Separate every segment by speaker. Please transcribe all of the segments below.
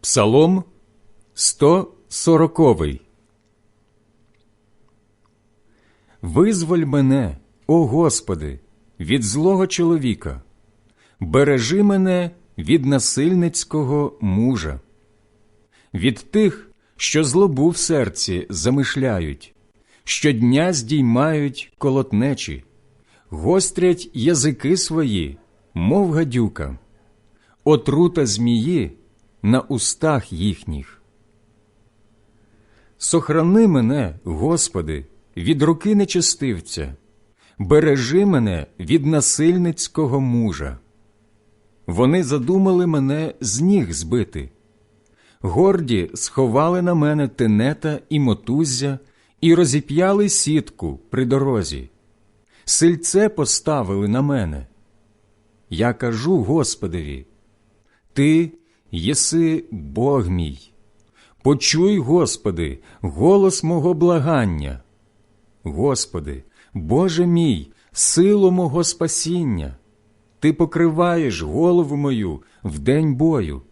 Speaker 1: Псалом 140 Визволь мене, о Господи, від злого чоловіка, бережи мене від насильницького мужа, від тих, що злобу в серці замишляють, щодня здіймають колотнечі, гострять язики свої, мов гадюка, отрута змії на устах їхніх. Сохрани мене, Господи, від руки нечестивця, бережи мене від насильницького мужа. Вони задумали мене з ніг збити. Горді сховали на мене тенета і мотуззя і розіп'яли сітку при дорозі. Сильце поставили на мене. Я кажу Господеві, Ти єси Бог мій. Почуй, Господи, голос мого благання. Господи, Боже мій, силу мого спасіння, Ти покриваєш голову мою в день бою.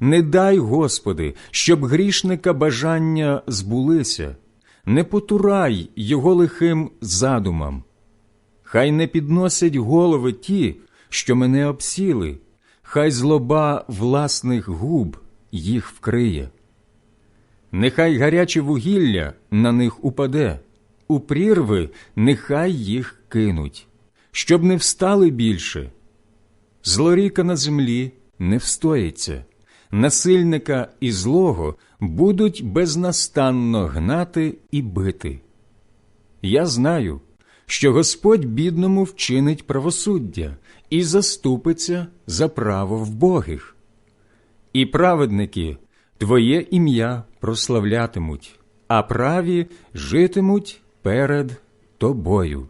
Speaker 1: Не дай, Господи, щоб грішника бажання збулися, не потурай його лихим задумам. Хай не підносять голови ті, що мене обсіли, хай злоба власних губ їх вкриє. Нехай гаряче вугілля на них упаде, у прірви нехай їх кинуть, щоб не встали більше. Злоріка на землі не встоїться, насильника і злого будуть безнастанно гнати і бити. Я знаю, що Господь бідному вчинить правосуддя і заступиться за право вбогих. І праведники Твоє ім'я прославлятимуть, а праві житимуть перед Тобою.